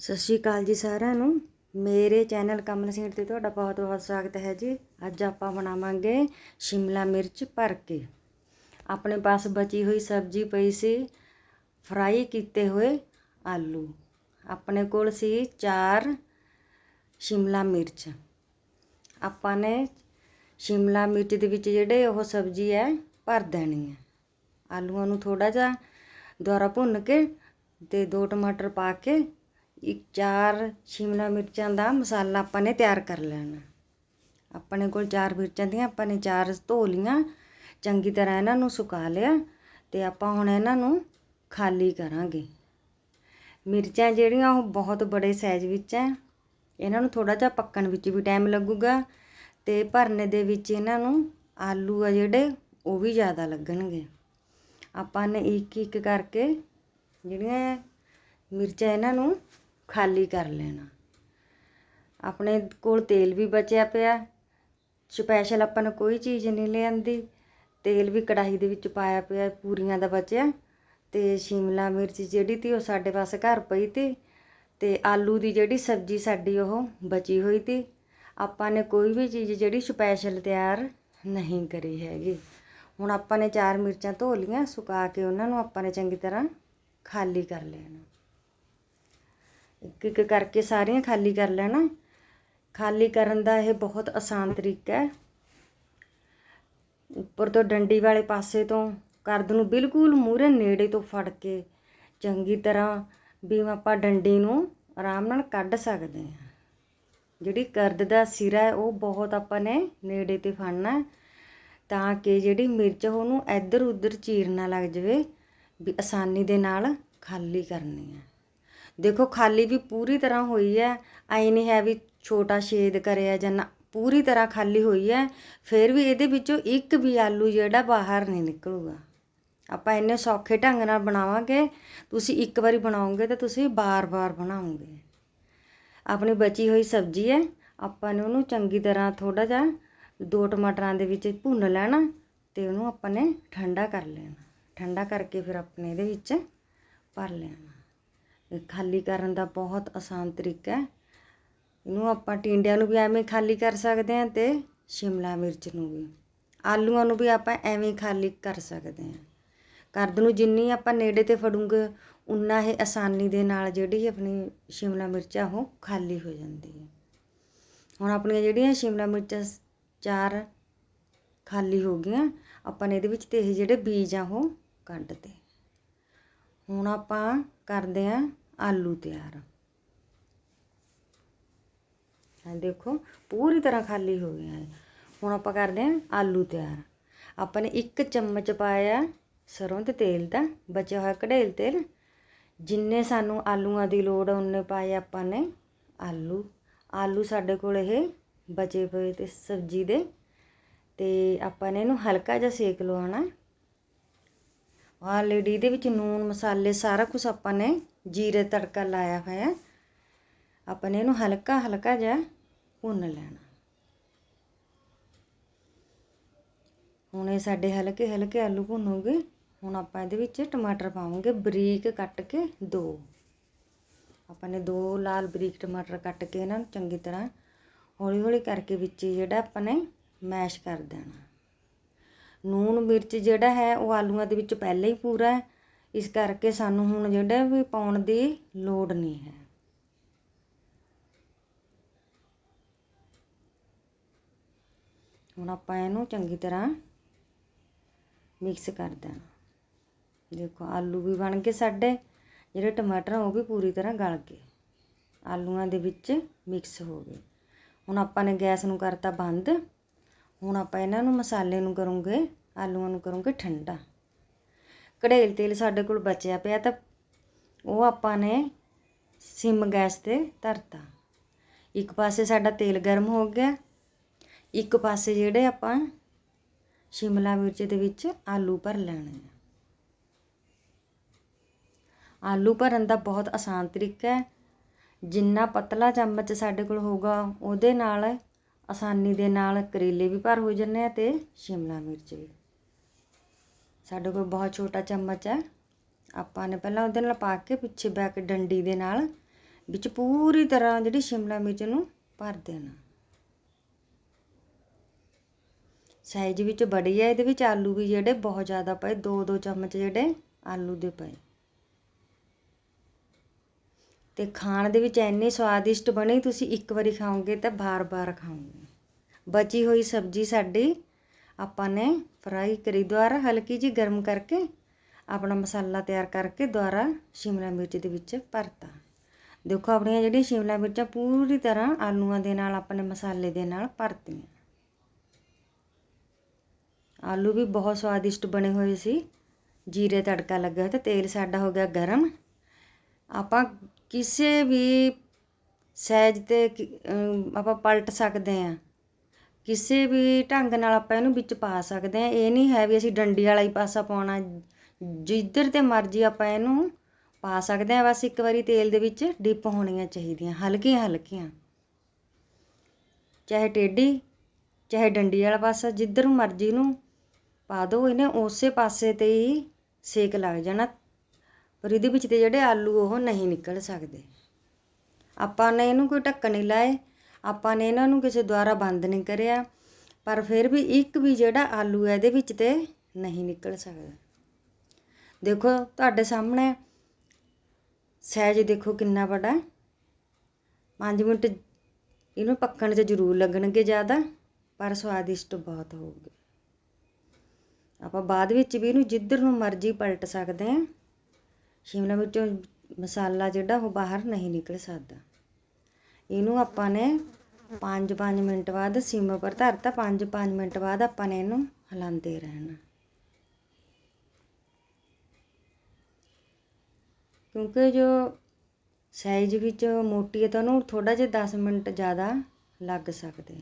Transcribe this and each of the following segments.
ਸਤਿ ਸ਼੍ਰੀ ਅਕਾਲ ਜੀ ਸਾਰਿਆਂ ਨੂੰ। ਮੇਰੇ ਚੈਨਲ ਕਮਲ ਸਿੰਘ ਤੇ ਤੁਹਾਡਾ ਬਹੁਤ ਬਹੁਤ ਸਵਾਗਤ ਹੈ ਜੀ। ਅੱਜ ਆਪਾਂ ਬਣਾਵਾਂਗੇ ਸ਼ਿਮਲਾ ਮਿਰਚ ਭਰ ਕੇ। ਆਪਣੇ ਪਾਸ ਬਚੀ ਹੋਈ ਸਬਜ਼ੀ ਪਈ ਸੀ, ਫਰਾਈ ਕੀਤੇ ਹੋਏ ਆਲੂ। ਆਪਣੇ ਕੋਲ ਸੀ ਚਾਰ ਸ਼ਿਮਲਾ ਮਿਰਚ। ਆਪਾਂ ਨੇ ਸ਼ਿਮਲਾ ਮਿਰਚ ਦੇ ਵਿੱਚ ਜਿਹੜੇ ਉਹ ਸਬਜ਼ੀ ਹੈ, ਭਰ ਦੇਣੀ ਹੈ। ਆਲੂਆਂ ਨੂੰ ਥੋੜਾ ਜਿਹਾ ਦੁਆਰਾ ਭੁੰਨ ਕੇ ਤੇ ਦੋ ਟਮਾਟਰ ਪਾ ਕੇ ਇੱਕ ਚਾਰ ਸ਼ਿਮਲਾ ਮਿਰਚਾਂ ਦਾ ਮਸਾਲਾ ਆਪਾਂ ਨੇ ਤਿਆਰ ਕਰ ਲੈਣਾ। ਆਪਣੇ ਕੋਲ ਚਾਰ ਮਿਰਚਾਂ ਦੀਆਂ ਆਪਾਂ ਨੇ ਚਾਰ ਧੋ ਲੀਆਂ ਚੰਗੀ ਤਰ੍ਹਾਂ ਇਹਨਾਂ ਨੂੰ ਸੁਕਾ ਲਿਆ ਤੇ ਆਪਾਂ ਹੁਣ ਇਹਨਾਂ ਨੂੰ ਖਾਲੀ ਕਰਾਂਗੇ। ਮਿਰਚਾਂ ਜਿਹੜੀਆਂ ਉਹ ਬਹੁਤ ਬੜੇ ਸਾਈਜ਼ ਵਿੱਚ ਹੈ ਇਹਨਾਂ ਨੂੰ ਥੋੜਾ ਜਿਹਾ ਪੱਕਣ ਵਿੱਚ ਵੀ ਟਾਈਮ ਲੱਗੂਗਾ ਤੇ ਭਰਨੇ ਦੇ ਵਿੱਚ ਇਹਨਾਂ ਨੂੰ ਆਲੂ ਆ ਜਿਹੜੇ ਉਹ ਵੀ ਜ਼ਿਆਦਾ ਲੱਗਣਗੇ। ਆਪਾਂ ਨੇ ਇੱਕ ਇੱਕ ਕਰਕੇ ਜਿਹੜੀਆਂ ਮਿਰਚਾਂ ਇਹਨਾਂ ਨੂੰ ਖਾਲੀ ਕਰ ਲੈਣਾ। ਆਪਣੇ ਕੋਲ ਤੇਲ ਵੀ ਬਚਿਆ ਪਿਆ। ਸਪੈਸ਼ਲ ਆਪਾਂ ਨੇ ਕੋਈ ਚੀਜ਼ ਨਹੀਂ ਲਿਆਂਦੀ। ਤੇਲ ਵੀ ਕੜਾਹੀ ਦੇ ਵਿੱਚ ਪਾਇਆ ਪਿਆ, ਪੂਰੀਆਂ ਦਾ ਬਚਿਆ। ਤੇ ਸ਼ਿਮਲਾ ਮਿਰਚ ਜਿਹੜੀ ਤੀ ਉਹ ਸਾਡੇ ਪਾਸ ਘਰ ਪਈ ਤੀ। ਤੇ ਆਲੂ ਦੀ ਜਿਹੜੀ ਸਬਜ਼ੀ ਸਾਡੀ ਉਹ ਬਚੀ ਹੋਈ ਤੀ। ਆਪਾਂ ਨੇ ਕੋਈ ਵੀ ਚੀਜ਼ ਜਿਹੜੀ ਸਪੈਸ਼ਲ ਤਿਆਰ ਨਹੀਂ ਕਰੀ ਹੈਗੀ। ਹੁਣ ਆਪਾਂ ਨੇ ਚਾਰ ਮਿਰਚਾਂ ਧੋ ਲੀਆਂ, ਸੁਕਾ ਕੇ ਉਹਨਾਂ ਨੂੰ ਆਪਾਂ ਨੇ ਚੰਗੀ ਤਰ੍ਹਾਂ ਖਾਲੀ ਕਰ ਲੈਣਾ। ਇੱਕ ਇੱਕ ਕਰਕੇ ਸਾਰੀਆਂ ਖਾਲੀ ਕਰ ਲੈਣਾ। ਖਾਲੀ ਕਰਨ ਦਾ ਇਹ ਬਹੁਤ ਆਸਾਨ ਤਰੀਕਾ ਹੈ। ਉੱਪਰ ਤੋਂ ਡੰਡੀ ਵਾਲੇ ਪਾਸੇ ਤੋਂ ਕਰਦ ਨੂੰ ਬਿਲਕੁਲ ਮੂਹਰੇ ਨੇੜੇ ਤੋਂ ਫੜ ਕੇ ਚੰਗੀ ਤਰ੍ਹਾਂ ਵੀ ਆਪਾਂ ਡੰਡੀ ਨੂੰ ਆਰਾਮ ਨਾਲ ਕੱਢ ਸਕਦੇ ਹਾਂ। ਜਿਹੜੀ ਕਰਦ ਦਾ ਸਿਰਾ ਹੈ, ਉਹ ਬਹੁਤ ਆਪਾਂ ਨੇ ਨੇੜੇ ਤੇ ਫੜਨਾ ਤਾਂ ਕਿ ਜਿਹੜੀ ਮਿਰਚ ਉਹਨੂੰ ਇੱਧਰ ਉੱਧਰ ਚੀਰਨਾ ਲੱਗ ਜਾਵੇ ਵੀ ਆਸਾਨੀ ਦੇ ਨਾਲ ਖਾਲੀ ਕਰਨੀ ਹੈ। ਦੇਖੋ ਖਾਲੀ ਵੀ ਪੂਰੀ ਤਰ੍ਹਾਂ ਹੋਈ ਹੈ, ਐ ਨਹੀਂ ਹੈ ਵੀ ਛੋਟਾ ਛੇਦ ਕਰਿਆ ਜਾਂ ਨਾ, ਪੂਰੀ ਤਰ੍ਹਾਂ ਖਾਲੀ ਹੋਈ ਹੈ, ਫਿਰ ਵੀ ਇਹਦੇ ਵਿੱਚੋਂ ਇੱਕ ਵੀ ਆਲੂ ਜਿਹੜਾ ਬਾਹਰ ਨਹੀਂ ਨਿਕਲੂਗਾ। ਆਪਾਂ ਇੰਨੇ ਸੌਖੇ ਢੰਗ ਨਾਲ ਬਣਾਵਾਂਗੇ, ਤੁਸੀਂ ਇੱਕ ਵਾਰੀ ਬਣਾਓਗੇ ਤਾਂ ਤੁਸੀਂ ਬਾਰ-ਬਾਰ ਬਣਾਓਗੇ। ਆਪਣੀ ਬਚੀ ਹੋਈ ਸਬਜ਼ੀ ਹੈ, ਆਪਾਂ ਨੇ ਉਹਨੂੰ ਚੰਗੀ ਤਰ੍ਹਾਂ ਥੋੜਾ ਜਿਹਾ ਦੋ ਟਮਾਟਰਾਂ ਦੇ ਵਿੱਚ ਭੁੰਨ ਲੈਣਾ ਤੇ ਉਹਨੂੰ ਆਪਾਂ ਨੇ ਠੰਡਾ ਕਰ ਲੈਣਾ। ਠੰਡਾ ਕਰਕੇ ਫਿਰ ਆਪਣੇ ਇਹਦੇ ਵਿੱਚ ਭਰ ਲੈਣਾ। ਖਾਲੀ ਕਰਨ ਦਾ ਬਹੁਤ ਆਸਾਨ ਤਰੀਕਾ ਹੈ। ਇਹਨੂੰ ਆਪਾਂ ਟਿੰਡਿਆਂ ਨੂੰ ਵੀ ਐਵੇਂ ਖਾਲੀ ਕਰ ਸਕਦੇ ਹਾਂ ਤੇ ਸ਼ਿਮਲਾ ਮਿਰਚ ਨੂੰ ਵੀ। ਆਲੂਆਂ ਨੂੰ ਵੀ ਆਪਾਂ ਐਵੇਂ ਖਾਲੀ ਕਰ ਸਕਦੇ ਹਾਂ। ਕਰਦ ਨੂੰ ਜਿੰਨੀ ਆਪਾਂ ਨੇੜੇ ਤੇ ਫੜੂਗੇ, ਉਨਾ ਇਹ ਆਸਾਨੀ ਦੇ ਨਾਲ ਜਿਹੜੀ ਆਪਣੀ ਸ਼ਿਮਲਾ ਮਿਰਚ ਆ ਉਹ ਖਾਲੀ ਹੋ ਜਾਂਦੀ ਹੈ। ਹੁਣ ਆਪਣੀਆਂ ਜਿਹੜੀਆਂ ਸ਼ਿਮਲਾ ਮਿਰਚਾਂ ਚਾਰ ਖਾਲੀ ਹੋ ਗਈਆਂ, ਆਪਾਂ ਨੇ ਇਹਦੇ ਵਿੱਚ ਤੇ ਇਹ ਜਿਹੜੇ ਬੀਜ ਆ ਉਹ ਕੱਢ ਤੇ। ਹੁਣ ਆਪਾਂ ਕਰਦੇ ਆ ਆਲੂ ਤਿਆਰ। ਆ ਦੇਖੋ, ਪੂਰੀ ਤਰ੍ਹਾਂ ਖਾਲੀ ਹੋ ਗਿਆ ਹੈ ਹੁਣ ਆਪਾਂ ਕਰਦੇ ਹਾਂ ਆਲੂ ਤਿਆਰ। ਆਪਾਂ ਨੇ ਇੱਕ ਚਮਚ ਪਾਇਆ ਸਰੋਂ ਦੇ ਤੇਲ ਦਾ, ਬਚਿਆ ਹੋਇਆ ਕਢੇਲ ਤੇਲ। ਜਿੰਨੇ ਸਾਨੂੰ ਆਲੂਆਂ ਦੀ ਲੋੜ ਉਹਨੇ ਪਾਏ ਆਪਾਂ ਨੇ ਆਲੂ। ਆਲੂ ਸਾਡੇ ਕੋਲ ਇਹ ਬਚੇ ਪਏ ਤੇ ਸਬਜ਼ੀ ਦੇ। ਤੇ ਆਪਾਂ ਨੇ ਇਹਨੂੰ ਹਲਕਾ ਜਿਹਾ ਸੇਕ ਲਵਾਉਣਾ। ਆਲਰੇਡੀ ਇਹਦੇ ਵਿੱਚ ਨੂਨ, ਮਸਾਲੇ ਸਾਰਾ ਕੁਝ ਆਪਾਂ ਨੇ ਜੀਰੇ ਤੜਕਾ ਲਾਇਆ ਹੋਇਆ ਆਪਾਂ ਨੇ ਇਹਨੂੰ ਹਲਕਾ ਹਲਕਾ ਜਿਹਾ ਭੁੰਨ ਲੈਣਾ। ਹੁਣ ਇਹ ਸਾਡੇ ਹਲਕੇ ਹਲਕੇ ਆਲੂ ਭੁੰਨੋਗੇ। ਹੁਣ ਆਪਾਂ ਇਹਦੇ ਵਿੱਚ ਟਮਾਟਰ ਪਾਵਾਂਗੇ ਬਰੀਕ ਕੱਟ ਕੇ ਦੋ। ਆਪਾਂ ਨੇ ਦੋ ਲਾਲ ਬਰੀਕ ਟਮਾਟਰ ਕੱਟ ਕੇ ਇਹਨਾਂ ਨੂੰ ਚੰਗੀ ਤਰ੍ਹਾਂ ਹੌਲੀ ਹੌਲੀ ਕਰਕੇ ਵਿੱਚ ਜਿਹੜਾ ਆਪਾਂ ਨੇ ਮੈਸ਼ ਕਰ ਦੇਣਾ। ਨੂਣ ਮਿਰਚ ਜਿਹੜਾ ਹੈ, ਉਹ ਆਲੂਆਂ ਦੇ ਵਿੱਚ ਪਹਿਲਾਂ ਹੀ ਪੂਰਾ ਹੈ। ਇਸ ਕਰਕੇ ਸਾਨੂੰ ਹੁਣ ਜਿਹੜਾ ਵੀ ਪਾਉਣ ਦੀ ਲੋੜ ਨਹੀਂ ਹੈ। ਹੁਣ ਆਪਾਂ ਇਹਨੂੰ ਚੰਗੀ ਤਰ੍ਹਾਂ ਮਿਕਸ ਕਰ ਦੇਣਾ। ਦੇਖੋ, ਆਲੂ ਵੀ ਬਣ ਗਏ ਸਾਡੇ ਜਿਹੜੇ ਟਮਾਟਰ ਉਹ ਵੀ ਪੂਰੀ ਤਰ੍ਹਾਂ ਗਲ ਗਏ। ਆਲੂਆਂ ਦੇ ਵਿੱਚ ਮਿਕਸ ਹੋ ਗਏ। ਹੁਣ ਆਪਾਂ ਨੇ ਗੈਸ ਨੂੰ ਕਰਤਾ ਬੰਦ। ਹੁਣ ਆਪਾਂ ਇਹਨਾਂ ਨੂੰ ਮਸਾਲੇ ਨੂੰ ਕਰੂੰਗੇ ਆਲੂਆਂ ਨੂੰ ਕਰੂੰਗੇ ਠੰਡਾ। ਕੜੇਲ ਤੇਲ ਸਾਡੇ ਕੋਲ ਬਚਿਆ ਪਿਆ ਤਾਂ ਉਹ ਆਪਾਂ ਨੇ ਸਿਮ ਗੈਸ ਤੇ ਧਰਤਾ। ਇੱਕ ਪਾਸੇ ਸਾਡਾ ਤੇਲ ਗਰਮ ਹੋ ਗਿਆ, ਇੱਕ ਪਾਸੇ ਜਿਹੜੇ ਆਪਾਂ ਸ਼ਿਮਲਾ ਮਿਰਚ ਦੇ ਵਿੱਚ ਆਲੂ ਭਰ ਲੈਣੇ ਆ। ਆਲੂ ਭਰਨ ਦਾ ਬਹੁਤ ਆਸਾਨ ਤਰੀਕਾ ਹੈ। ਜਿੰਨਾ ਪਤਲਾ ਚਮਚ ਸਾਡੇ ਕੋਲ ਹੋਊਗਾ, ਉਹਦੇ ਨਾਲ, ਆਸਾਨੀ ਦੇ ਨਾਲ ਕਰੇਲੇ ਵੀ ਭਰ ਹੋ ਜਾਂਦੇ ਆ ਤੇ ਸ਼ਿਮਲਾ ਮਿਰਚ ਵੀ। ਸਾਡੇ ਕੋਲ ਬਹੁਤ ਛੋਟਾ ਚਮਚ ਹੈ। ਆਪਾਂ ਨੇ ਪਹਿਲਾਂ ਉਹਦੇ ਨਾਲ ਪਾ ਕੇ ਪਿੱਛੇ ਬੈਕ ਡੰਡੀ ਦੇ ਨਾਲ ਵਿੱਚ ਪੂਰੀ ਤਰ੍ਹਾਂ ਜਿਹੜੀ ਸ਼ਿਮਲਾ ਮਿਰਚ ਨੂੰ ਭਰ ਦੇਣਾ। ਸਾਈਜ਼ ਵਿੱਚ ਬੜੀ ਹੈ, ਇਹਦੇ ਵਿੱਚ ਆਲੂ ਵੀ ਜਿਹੜੇ ਬਹੁਤ ਜ਼ਿਆਦਾ ਪਏ ਦੋ ਦੋ ਚਮਚ ਜਿਹੜੇ ਆਲੂ ਦੇ ਪਏ। ਤੇ ਖਾਣ ਦੇ ਵਿੱਚ ਇੰਨੀ ਸਵਾਦਿਸ਼ਟ ਬਣੀ, ਤੁਸੀਂ ਇੱਕ ਵਾਰੀ ਖਾਓਗੇ ਤਾਂ ਬਾਰ-ਬਾਰ ਖਾਓਗੇ। ਬਚੀ ਹੋਈ ਸਬਜ਼ੀ ਸਾਡੀ ਆਪਾਂ ਨੇ ਫਰਾਈ ਕਰੀ ਦੁਆਰਾ ਹਲਕੀ ਜੀ ਗਰਮ ਕਰਕੇ ਆਪਣਾ ਮਸਾਲਾ ਤਿਆਰ ਕਰਕੇ ਦੁਆਰਾ ਸ਼ਿਮਲਾ ਮਿਰਚ ਦੇ ਵਿੱਚ ਭਰਤਾ। ਦੇਖੋ ਆਪਣੀਆਂ ਜਿਹੜੀਆਂ ਸ਼ਿਮਲਾ ਮਿਰਚਾਂ ਪੂਰੀ ਤਰ੍ਹਾਂ ਆਲੂਆਂ ਦੇ ਨਾਲ ਆਪਣੇ ਮਸਾਲੇ ਦੇ ਨਾਲ ਭਰਤੀਆਂ। ਆਲੂ ਵੀ ਬਹੁਤ ਸਵਾਦਿਸ਼ਟ ਬਣੇ ਹੋਏ ਸੀ। ਜੀਰੇ ਤੜਕਾ ਲੱਗਾ ਤੇ ਤੇਲ ਸਾਡਾ ਹੋ ਗਿਆ ਗਰਮ। ਆਪਾਂ ਕਿਸੇ ਵੀ ਸਾਈਜ਼ ਤੇ ਆਪਾਂ ਪਲਟ ਸਕਦੇ ਆ ਕਿਸੇ ਵੀ ਢੰਗ ਨਾਲ ਆਪਾਂ ਇਹਨੂੰ ਵਿੱਚ ਪਾ ਸਕਦੇ ਹਾਂ। ਇਹ ਨਹੀਂ ਹੈ ਵੀ ਅਸੀਂ ਡੰਡੀ ਵਾਲਾ ਹੀ ਪਾਸਾ ਪਾਉਣਾ। ਜਿੱਧਰ ਤੇ ਮਰਜ਼ੀ ਆਪਾਂ ਇਹਨੂੰ ਪਾ ਸਕਦੇ ਹਾਂ। ਬਸ ਇੱਕ ਵਾਰੀ ਤੇਲ ਦੇ ਵਿੱਚ ਡਿਪ ਹੋਣੀਆਂ ਚਾਹੀਦੀਆਂ, ਹਲਕੀਆਂ ਹਲਕੀਆਂ। ਚਾਹੇ ਟੇਢੀ, ਚਾਹੇ ਡੰਡੀ ਵਾਲਾ ਪਾਸਾ, ਜਿੱਧਰ ਮਰਜ਼ੀ ਨੂੰ ਪਾ ਦਿਓ। ਇਹਨੇ ਉਸੇ ਪਾਸੇ ਤੇ ਹੀ ਸੇਕ ਲੱਗ ਜਾਣਾ। ਪਰ ਇਹਦੇ ਵਿੱਚ ਤੇ ਜਿਹੜੇ ਆਲੂ, ਉਹ ਨਹੀਂ ਨਿਕਲ ਸਕਦੇ। ਆਪਾਂ ਨੇ ਇਹਨੂੰ ਕੋਈ ਢੱਕਣ ਨਹੀਂ ਲਾਏ। ਆਪਾਂ ਨੇ ਇਹਨਾਂ ਨੂੰ ਕਿਸੇ ਦੁਆਰਾ ਬੰਦ ਨਹੀਂ ਕਰਿਆ, ਪਰ ਫਿਰ ਵੀ ਇੱਕ ਵੀ ਜਿਹੜਾ ਆਲੂ ਹੈ ਇਹਦੇ ਵਿੱਚ ਤੇ ਨਹੀਂ ਨਿਕਲ ਸਕਦਾ। ਦੇਖੋ ਤੁਹਾਡੇ ਸਾਹਮਣੇ ਸਾਈਜ਼ ਦੇਖੋ ਕਿੰਨਾ ਵੱਡਾ 5 ਮਿੰਟ ਇਹਨੂੰ ਪੱਕਣ 'ਚ ਜ਼ਰੂਰ ਲੱਗਣਗੇ ਜ਼ਿਆਦਾ, ਪਰ ਸਵਾਦਿਸ਼ਟ ਬਹੁਤ ਹੋਊਗੇ। ਆਪਾਂ ਬਾਅਦ ਵਿੱਚ ਵੀ ਇਹਨੂੰ ਜਿੱਧਰ ਨੂੰ ਮਰਜ਼ੀ ਪਲਟ ਸਕਦੇ ਹਾਂ, ਸ਼ਿਮਲਾ ਮਿਰਚੋਂ ਮਸਾਲਾ ਜਿਹੜਾ ਉਹ ਬਾਹਰ ਨਹੀਂ ਨਿਕਲ ਸਕਦਾ। ਇਹਨੂੰ ਆਪਾਂ ਨੇ 5-5 ਮਿੰਟ ਬਾਅਦ ਸਿਮ ਪਰ ਧਰਤਾ 5-5 ਮਿੰਟ ਬਾਅਦ ਆਪਾਂ ਨੇ ਇਹਨੂੰ ਹਿਲਾਉਂਦੇ ਰਹਿਣਾ। ਕਿਉਂਕਿ ਜੋ ਸਾਈਜ਼ ਵਿੱਚ ਮੋਟੀ ਹੈ ਤਾਂ ਉਹਨੂੰ ਥੋੜਾ ਜਿਹਾ 10 ਮਿੰਟ ਜ਼ਿਆਦਾ ਲੱਗ ਸਕਦੇ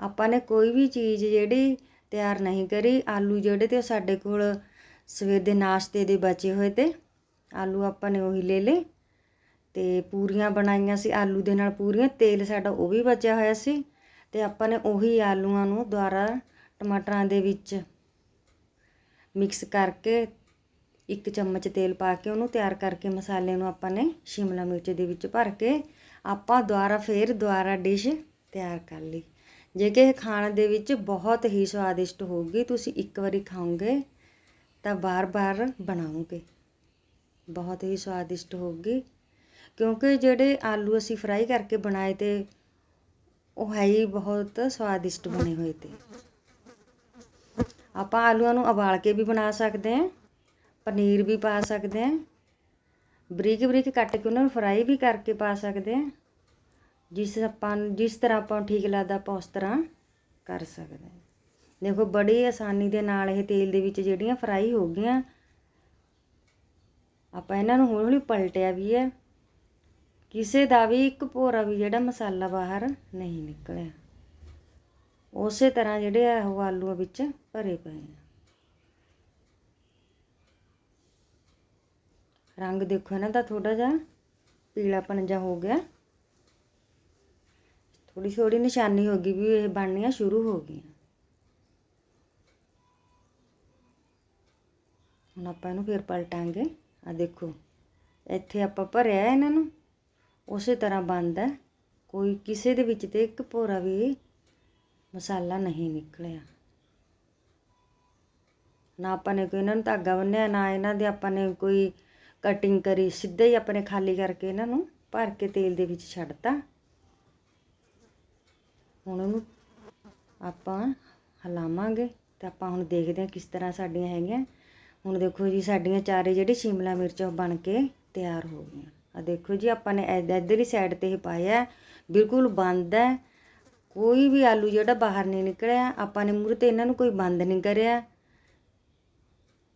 ਆਪਾਂ ਨੇ ਕੋਈ ਵੀ ਚੀਜ਼ ਜਿਹੜੀ ਤਿਆਰ ਨਹੀਂ ਕਰੀ, ਆਲੂ ਜਿਹੜੇ ਤੇ ਸਾਡੇ ਕੋਲ ਸਵੇਰ ਦੇ ਨਾਸ਼ਤੇ ਦੇ ਬਚੇ ਹੋਏ ਤੇ, ਆਲੂ ਆਪਾਂ ਨੇ ਉਹੀ ਲੈ ਲਏ। ਅਤੇ ਪੂਰੀਆਂ ਬਣਾਈਆਂ ਸੀ, ਆਲੂ ਦੇ ਨਾਲ ਪੂਰੀਆਂ, ਤੇਲ ਸਾਡਾ ਉਹ ਵੀ ਬਚਿਆ ਹੋਇਆ ਸੀ ਅਤੇ ਆਪਾਂ ਨੇ ਉਹੀ ਆਲੂਆਂ ਨੂੰ ਦੁਬਾਰਾ ਟਮਾਟਰਾਂ ਦੇ ਵਿੱਚ ਮਿਕਸ ਕਰਕੇ ਇੱਕ ਚਮਚ ਤੇਲ ਪਾ ਕੇ ਉਹਨੂੰ ਤਿਆਰ ਕਰਕੇ ਮਸਾਲੇ ਨੂੰ ਆਪਾਂ ਨੇ ਸ਼ਿਮਲਾ ਮਿਰਚ ਦੇ ਵਿੱਚ ਭਰ ਕੇ ਆਪਾਂ ਦੁਬਾਰਾ ਫੇਰ ਦੁਬਾਰਾ ਡਿਸ਼ ਤਿਆਰ ਕਰ ਲਈ। ਜੇ ਕਿ ਇਹ ਖਾਣ ਦੇ ਵਿੱਚ ਬਹੁਤ ਹੀ ਸਵਾਦਿਸ਼ਟ ਹੋਊਗੀ, ਤੁਸੀਂ ਇੱਕ ਵਾਰੀ ਖਾਓਗੇ ਤਾਂ ਬਾਰ-ਬਾਰ ਬਣਾਓਗੇ। ਬਹੁਤ ਹੀ ਸਵਾਦਿਸ਼ਟ ਹੋਊਗੀ। ਕਿਉਂਕਿ ਜਿਹੜੇ ਆਲੂ ਅਸੀਂ ਫਰਾਈ ਕਰਕੇ ਬਣਾਏ ਤੇ ਉਹ ਹੈ ਹੀ ਬਹੁਤ ਸਵਾਦਿਸ਼ਟ ਬਣੇ ਹੋਏ ਤੇ। ਆਪਾਂ ਆਲੂਆਂ ਨੂੰ ਉਬਾਲ ਕੇ ਵੀ ਬਣਾ ਸਕਦੇ ਹਾਂ, ਪਨੀਰ ਵੀ ਪਾ ਸਕਦੇ ਹਾਂ, ਬਰੀਕ ਬਰੀਕ ਕੱਟ ਕੇ ਉਹਨਾਂ ਨੂੰ ਫਰਾਈ ਵੀ ਕਰਕੇ ਪਾ ਸਕਦੇ ਹਾਂ, ਜਿਸ ਆਪਾਂ ਜਿਸ ਤਰ੍ਹਾਂ ਆਪਾਂ ਠੀਕ ਲੱਗਦਾ ਆਪਾਂ ਉਸ ਤਰ੍ਹਾਂ ਕਰ ਸਕਦੇ ਹਾਂ। ਦੇਖੋ ਬੜੀ ਆਸਾਨੀ ਦੇ ਨਾਲ ਇਹ ਤੇਲ ਦੇ ਵਿੱਚ ਜਿਹੜੀਆਂ ਫਰਾਈ ਹੋ ਗਈਆਂ, ਆਪਾਂ ਇਹਨਾਂ ਨੂੰ ਹੌਲੀ ਹੌਲੀ ਪਲਟਿਆ ਵੀ ਹੈ। ਕਿਸੇ ਦਾ ਵੀ ਇੱਕ ਭੋਰਾ ਵੀ ਜਿਹੜਾ ਮਸਾਲਾ ਬਾਹਰ ਨਹੀਂ ਨਿਕਲਿਆ। ਉਸੇ ਤਰ੍ਹਾਂ ਜਿਹੜੇ ਆ ਉਹ ਆਲੂਆਂ ਵਿੱਚ ਭਰੇ ਪਏ ਆ। ਰੰਗ ਦੇਖੋ ਇਹਨਾਂ ਦਾ ਥੋੜਾ ਜਿਹਾ ਪੀਲਾਪਣ ਜਿਹਾ ਹੋ ਗਿਆ। ਥੋੜੀ ਥੋੜੀ ਨਿਸ਼ਾਨੀ ਹੋ ਗਈ ਵੀ ਇਹ ਬਣਨੀਆਂ ਸ਼ੁਰੂ ਹੋ ਗਈਆਂ। ਹੁਣ ਆਪਾਂ ਇਹਨੂੰ ਫਿਰ ਪਲਟਾਂਗੇ। ਆ ਦੇਖੋ, ਇੱਥੇ ਆਪਾਂ ਭਰਿਆ ਇਹਨਾਂ ਨੂੰ। ਉਸੇ ਤਰ੍ਹਾਂ ਬਣਦਾ ਕੋਈ ਕਿਸੇ ਦੇ ਵਿੱਚ ਤੇ ਇੱਕ ਭੋਰਾ ਵੀ ਮਸਾਲਾ ਨਹੀਂ ਨਿਕਲਿਆ। ਨਾ ਆਪਾਂ ਨੇ ਕੋਈ ਇਹਨਾਂ ਨੂੰ ਧਾਗਾ ਬੰਨਿਆ, ਨਾ ਇਹਨਾਂ ਦੇ ਆਪਾਂ ਨੇ ਕੋਈ ਕਟਿੰਗ ਕਰੀ, ਸਿੱਧਾ ਹੀ ਆਪਾਂ ਨੇ ਖਾਲੀ ਕਰਕੇ ਇਹਨਾਂ ਨੂੰ ਭਰ ਕੇ ਤੇਲ ਦੇ ਵਿੱਚ ਛੱਡਤਾ। ਹੁਣ ਉਹਨੂੰ ਆਪਾਂ ਹਲਾਵਾਂਗੇ ਤੇ ਆਪਾਂ ਹੁਣ ਦੇਖਦੇ ਹਾਂ ਕਿਸ ਤਰ੍ਹਾਂ ਸਾਡੀਆਂ ਹੈਗੀਆਂ। ਹੁਣ ਦੇਖੋ ਜੀ, ਸਾਡੀਆਂ ਚਾਰੇ ਜਿਹੜੀ ਸ਼ਿਮਲਾ ਮਿਰਚ ਉਹ ਬਣ ਕੇ ਤਿਆਰ ਹੋ ਗਈਆਂ। ਆ ਦੇਖੋ ਜੀ, ਆਪਾਂ ਨੇ ਇੱਧਰਲੀ ਸਾਈਡ ਤੇ ਇਹ ਪਾਇਆ ਬਿਲਕੁਲ ਬੰਦ ਹੈ। ਕੋਈ ਵੀ ਆਲੂ ਜਿਹੜਾ ਬਾਹਰ ਨਹੀਂ ਨਿਕਲਿਆ, ਆਪਾਂ ਨੇ ਮੂਰੇ ਤੇ ਇਹਨਾਂ ਨੂੰ ਕੋਈ ਬੰਦ ਨਹੀਂ ਕਰਿਆ।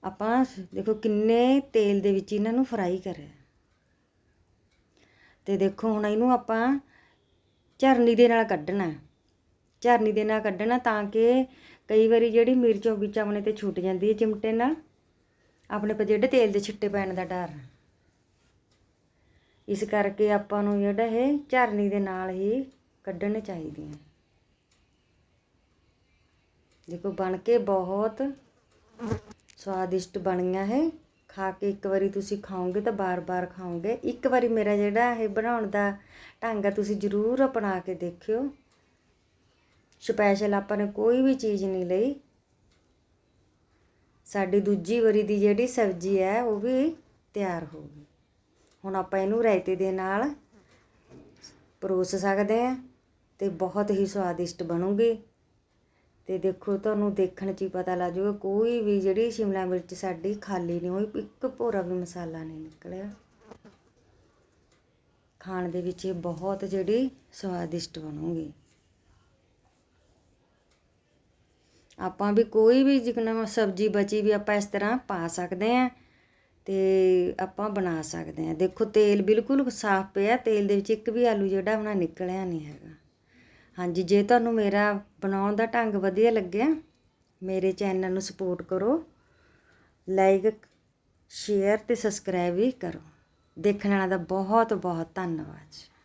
ਆਪਾਂ ਦੇਖੋ ਕਿੰਨੇ ਤੇਲ ਦੇ ਵਿੱਚ ਇਹਨਾਂ ਨੂੰ ਫਰਾਈ ਕਰਿਆ। ਤੇ ਦੇਖੋ ਹੁਣ ਇਹਨੂੰ ਆਪਾਂ ਝਰਨੀ ਦੇ ਨਾਲ ਕੱਢਣਾ। ਝਰਨੀ ਦੇ ਨਾਲ ਕੱਢਣਾ ਤਾਂ ਕਿ ਕਈ ਵਾਰੀ ਜਿਹੜੀ ਮਿਰਚ ਉਹ ਵਿੱਚ ਆਪਣੇ ਤੇ ਛੁੱਟ ਜਾਂਦੀ ਹੈ ਚਿਮਟੇ ਨਾਲ। ਆਪਣੇ ਪਰ ਜਿਹੜੇ ਤੇਲ ਦੇ ਛਿੱਟੇ ਪੈਣ ਦਾ ਡਰ। ਇਸ ਕਰਕੇ ਆਪਾਂ ਨੂੰ ਜਿਹੜਾ ਇਹ ਝਰਨੀ ਦੇ ਨਾਲ ਹੀ ਕੱਢਣੇ ਚਾਹੀਦੀਆਂ। ਦੇਖੋ, ਬਣ ਕੇ ਬਹੁਤ ਸਵਾਦਿਸ਼ਟ ਬਣੀਆਂ ਹੈ ਖਾ ਕੇ ਇੱਕ ਵਾਰੀ ਤੁਸੀਂ ਖਾਓਗੇ ਤਾਂ ਬਾਰ-ਬਾਰ ਖਾਓਗੇ। ਇੱਕ ਵਾਰੀ ਮੇਰਾ ਜਿਹੜਾ ਇਹ ਬਣਾਉਣ ਦਾ ਢੰਗ ਆ, ਤੁਸੀਂ ਜ਼ਰੂਰ ਅਪਣਾ ਕੇ ਦੇਖਿਓ। ਸਪੈਸ਼ਲ ਆਪਾਂ ਨੇ ਕੋਈ ਵੀ ਚੀਜ਼ ਨਹੀਂ ਲਈ। ਸਾਡੀ ਦੂਜੀ ਵਾਰੀ ਦੀ ਜਿਹੜੀ ਸਬਜ਼ੀ ਹੈ, ਉਹ ਵੀ ਤਿਆਰ ਹੋ ਗਈ। ਹੁਣ ਆਪਾਂ ਇਹਨੂੰ ਰਾਇਤੇ ਦੇ ਨਾਲ ਪਰੋਸ ਸਕਦੇ ਆ ਤੇ ਬਹੁਤ ਹੀ ਸਵਾਦਿਸ਼ਟ ਬਣੂਗੀ। ਤੇ ਦੇਖੋ, ਤੁਹਾਨੂੰ ਦੇਖਣ 'ਚ ਹੀ ਪਤਾ ਲੱਗ ਜਾਊਗਾ, ਕੋਈ ਵੀ ਜਿਹੜੀ ਸ਼ਿਮਲਾ ਮਿਰਚ ਸਾਡੀ ਖਾਲੀ ਨਹੀਂ ਹੋਈ, ਇੱਕ ਭੋਰਾ ਵੀ ਮਸਾਲਾ ਨਹੀਂ ਨਿਕਲਿਆ। ਖਾਣ ਦੇ ਵਿੱਚ ਇਹ ਬਹੁਤ ਜਿਹੜੀ ਸਵਾਦਿਸ਼ਟ ਬਣੂਗੀ। ਆਪਾਂ ਵੀ ਕੋਈ ਵੀ ਜਿਕਣਾ ਸਬਜ਼ੀ ਬਚੀ ਵੀ ਆਪਾਂ ਇਸ ਤਰ੍ਹਾਂ ਪਾ ਸਕਦੇ ਆ ਤੇ ਆਪਾਂ ਬਣਾ ਸਕਦੇ ਹਾਂ। ਦੇਖੋ, ਤੇਲ ਬਿਲਕੁਲ ਸਾਫ਼ ਪਿਆ। ਤੇਲ ਦੇ ਵਿੱਚ ਇੱਕ ਵੀ ਆਲੂ ਜਿਹੜਾ ਆਪਣਾ ਨਿਕਲਿਆ ਨਹੀਂ ਹੈਗਾ। ਹਾਂਜੀ, ਜੇ ਤੁਹਾਨੂੰ ਮੇਰਾ ਬਣਾਉਣ ਦਾ ਢੰਗ ਵਧੀਆ ਲੱਗਿਆ, ਮੇਰੇ ਚੈਨਲ ਨੂੰ ਸਪੋਰਟ ਕਰੋ, ਲਾਈਕ, ਸ਼ੇਅਰ ਤੇ ਸਬਸਕ੍ਰਾਈਬ ਵੀ ਕਰੋ। ਦੇਖਣ ਵਾਲਾ ਦਾ ਬਹੁਤ ਬਹੁਤ ਧੰਨਵਾਦ।